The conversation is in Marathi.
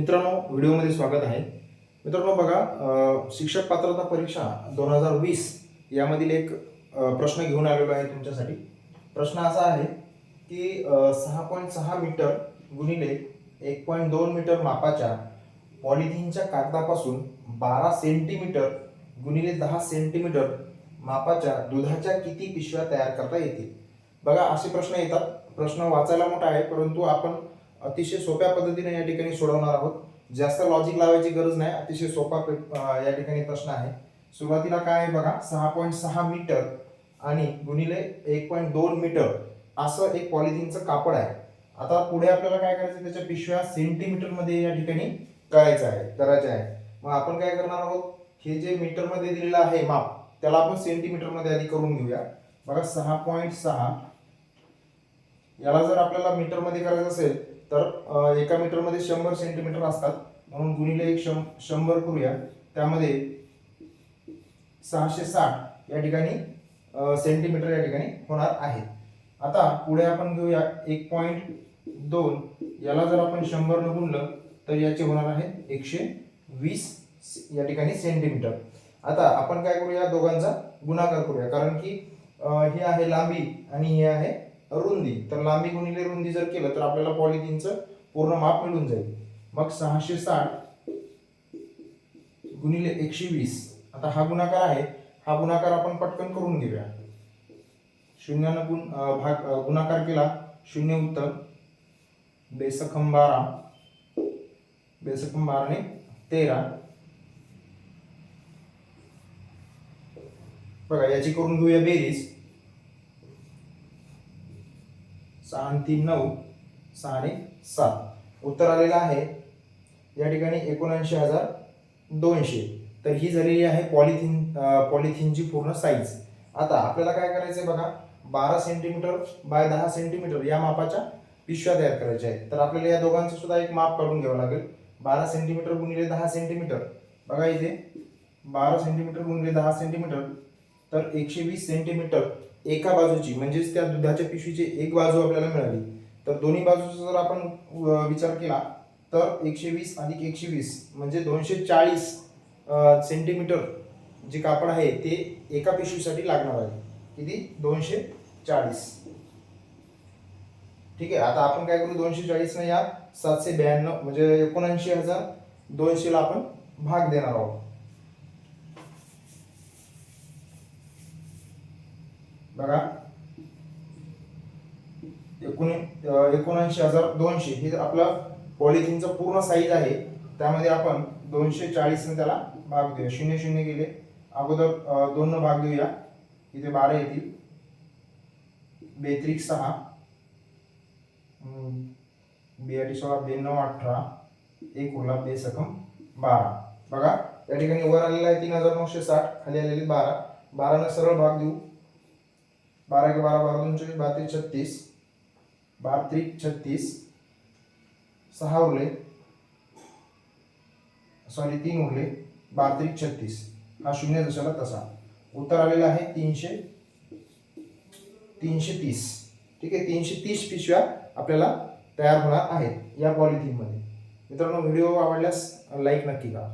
मित्रांनो व्हिडिओमध्ये स्वागत आहे. मित्रांनो बघा शिक्षक पात्रता परीक्षा दोन हजार वीस यामधील एक प्रश्न घेऊन आलेलो आहे तुमच्यासाठी. प्रश्न असा आहे की सहा पॉईंट सहा मीटर गुणिले एक पॉईंट दोन मीटर मापाच्या पॉलिथिनच्या कागदापासून बारा सेंटीमीटर गुणिले दहा सेंटीमीटर मापाच्या दुधाच्या किती पिशव्या तयार करता येतील? बघा असे प्रश्न येतात. प्रश्न वाचायला मोठा आहे परंतु आपण अतिशय सोप्या पद्धतीने या ठिकाणी सोडवणार आहोत. जास्त लॉजिक लावायची गरज नाही. अतिशय सोपा या ठिकाणी प्रश्न आहे. सुरुवातीला काय आहे बघा? सहा पॉईंट सहा मीटर आणि गुणिले एक पॉईंट दोन मीटर असं एक पॉलिथिनचं कापड आहे. आता पुढे आपल्याला काय करायचं? त्याच्या पिशव्या सेंटीमीटरमध्ये या ठिकाणी करायचं आहे करायचं आहे. मग आपण काय करणार आहोत? हे जे मीटरमध्ये दिलेलं आहे माप त्याला आपण सेंटीमीटरमध्ये आधी करून घेऊया. बघा सहा पॉईंट सहा. याला जर आपल्याला मीटरमध्ये करायचं असेल तर एका मीटरमध्ये शंभर सेंटीमीटर असतात. म्हणून गुणिले एक शं शंभर करूया. त्यामध्ये सहाशे साठ या ठिकाणी सेंटीमीटर या ठिकाणी होणार आहे. आता पुढे आपण घेऊया एक पॉईंट दोन. याला जर आपण शंभरनं गुणलं तर याचे होणार आहे एकशे वीस या ठिकाणी सेंटीमीटर. आता आपण काय करूया? दोघांचा गुणाकार करूया. कारण की हे आहे लांबी आणि हे आहे रुंदी. तर लांबी गुणिले रुंदी जर केलं तर आपल्याला पॉलिथिनचं पूर्ण माप मिळून जाईल. मग सहाशे साठ गुणिले एकशे वीस. आता हा गुणाकार आहे. हा गुणाकार आपण पटकन करून घेऊया. शून्यानं गुण भाग गुणाकार केला. शून्य उत्तर. बेसखम बारा. बेसखम बाराने तेरा. बघा याची करून घेऊया बेरीज. सहा आणि तीन नऊ सहा आणि सात. उत्तर आलेलं आहे या ठिकाणी एकोणऐंशी हजार दोनशे. तर ही झालेली आहे पॉलिथिन पॉलिथिनची पूर्ण साईज आता आपल्याला काय करायचं आहे बघा बारा सेंटीमीटर बाय दहा सेंटीमीटर या मापाच्या पिशव्या तयार करायच्या आहेत. तर आपल्याला या दोघांचं सुद्धा एक माप काढून घ्यावं लागेल. बारा सेंटीमीटर गुणिले दहा सेंटीमीटर बघा इथे बारा सेंटीमीटर गुणिले दहा सेंटीमीटर तर एकशे वीस सेंटीमीटर एका बाजूची म्हणजेच त्या दुधाच्या पिशवीची एक बाजू आपल्याला मिळाली. तर दोन्ही बाजूचा जर आपण विचार केला तर एकशे वीस अधिक एकशे वीस म्हणजे दोनशे चाळीस सेंटीमीटर जे कापड आहे ते एका पिशवीसाठी लागणार आहे. किती? दोनशे चाळीस. ठीक आहे आता आपण काय करू? दोनशे चाळीसनं या सातशे ब्याण्णव म्हणजे एकोणऐंशी हजार दोनशेला आपण भाग देणार आहोत. बघा. एकोणी एकोणऐंशी हजार दोनशे. हे आपलं पॉलिथिनचं पूर्ण साईज आहे. त्यामध्ये आपण दोनशे चाळीसने त्याला भाग देऊया. शून्य शून्य गेले. अगोदर दोन दोननं भाग देऊया. इथे बारा येतील. बेत्रिक सहा. हम्म, सोळा ब्याण्णव अठरा. एक उरला बेसकम बारा. बघा. या ठिकाणी वर आलेला आहे तीन हजार नऊशे साठ. खाली आलेली बारा. बारानं सरळ भाग देऊ. बारा के बारा बारह दोन चौबीस बारा छत्तीस. बारा त्रिक छत्तीस. सहा उरले. सॉरी तीन उरले. बार त्रिक छत्तीस. हा शून्य जशाला तसा. उत्तर आलेला आहे तीनशे तीनशे तीस. ठीक आहे तीनशे तीस पिशव्या आपल्याला तयार होणार आहेत या पॉलिथिनमध्ये. मित्रांनो व्हिडिओ आवडल्यास लाईक नक्की करा.